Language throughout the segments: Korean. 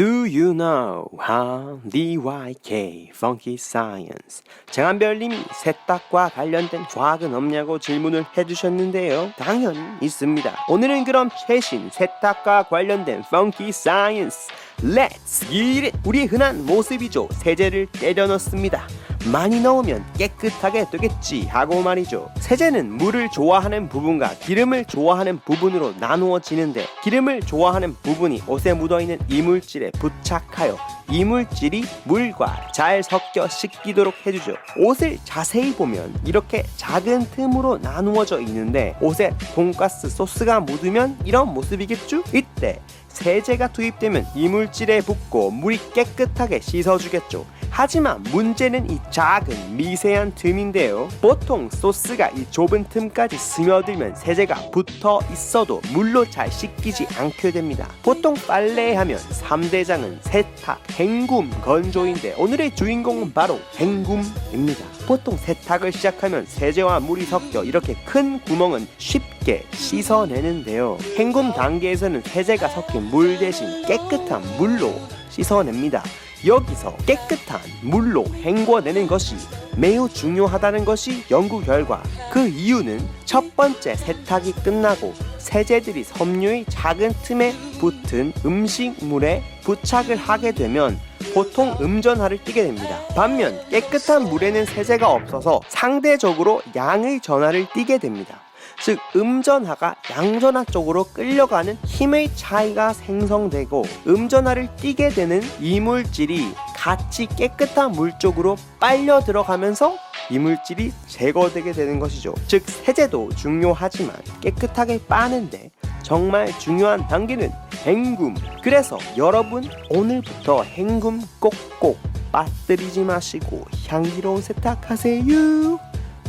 Do you know how DYK Funky Science 장한별님이 세탁과 관련된 과학은 없냐고 질문을 해주셨는데요. 당연히 있습니다. 오늘은 그럼 최신 세탁과 관련된 Funky Science Let's get it! 우리의 흔한 모습이죠. 세제를 때려 넣습니다. 많이 넣으면 깨끗하게 되겠지 하고 말이죠. 세제는 물을 좋아하는 부분과 기름을 좋아하는 부분으로 나누어지는데 기름을 좋아하는 부분이 옷에 묻어있는 이물질에 부착하여 이물질이 물과 잘 섞여 씻기도록 해주죠. 옷을 자세히 보면 이렇게 작은 틈으로 나누어져 있는데 옷에 돈가스 소스가 묻으면 이런 모습이겠죠? 이때 세제가 투입되면 이물질에 붙고 물이 깨끗하게 씻어주겠죠. 하지만 문제는 이 작은 미세한 틈인데요. 보통 소스가 이 좁은 틈까지 스며들면 세제가 붙어 있어도 물로 잘 씻기지 않게 됩니다. 보통 빨래 하면 3대장은 세탁, 헹굼, 건조인데 오늘의 주인공은 바로 헹굼입니다. 보통 세탁을 시작하면 세제와 물이 섞여 이렇게 큰 구멍은 쉽게 씻어내는데요. 헹굼 단계에서는 세제가 섞인 물 대신 깨끗한 물로 씻어냅니다. 여기서 깨끗한 물로 헹궈내는 것이 매우 중요하다는 것이 연구 결과 그 이유는 첫 번째 세탁이 끝나고 세제들이 섬유의 작은 틈에 붙은 음식물에 부착을 하게 되면 보통 음전하를 띠게 됩니다. 반면 깨끗한 물에는 세제가 없어서 상대적으로 양의 전하를 띠게 됩니다. 즉 음전하가 양전하 쪽으로 끌려가는 힘의 차이가 생성되고 음전하를 띠게 되는 이물질이 같이 깨끗한 물 쪽으로 빨려 들어가면서 이물질이 제거되게 되는 것이죠. 즉 세제도 중요하지만 깨끗하게 빠는데 정말 중요한 단계는 헹굼. 그래서 여러분 오늘부터 헹굼 꼭꼭 빠뜨리지 마시고 향기로운 세탁하세요.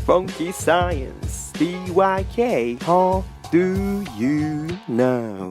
Funky Science, DYK, how do you know?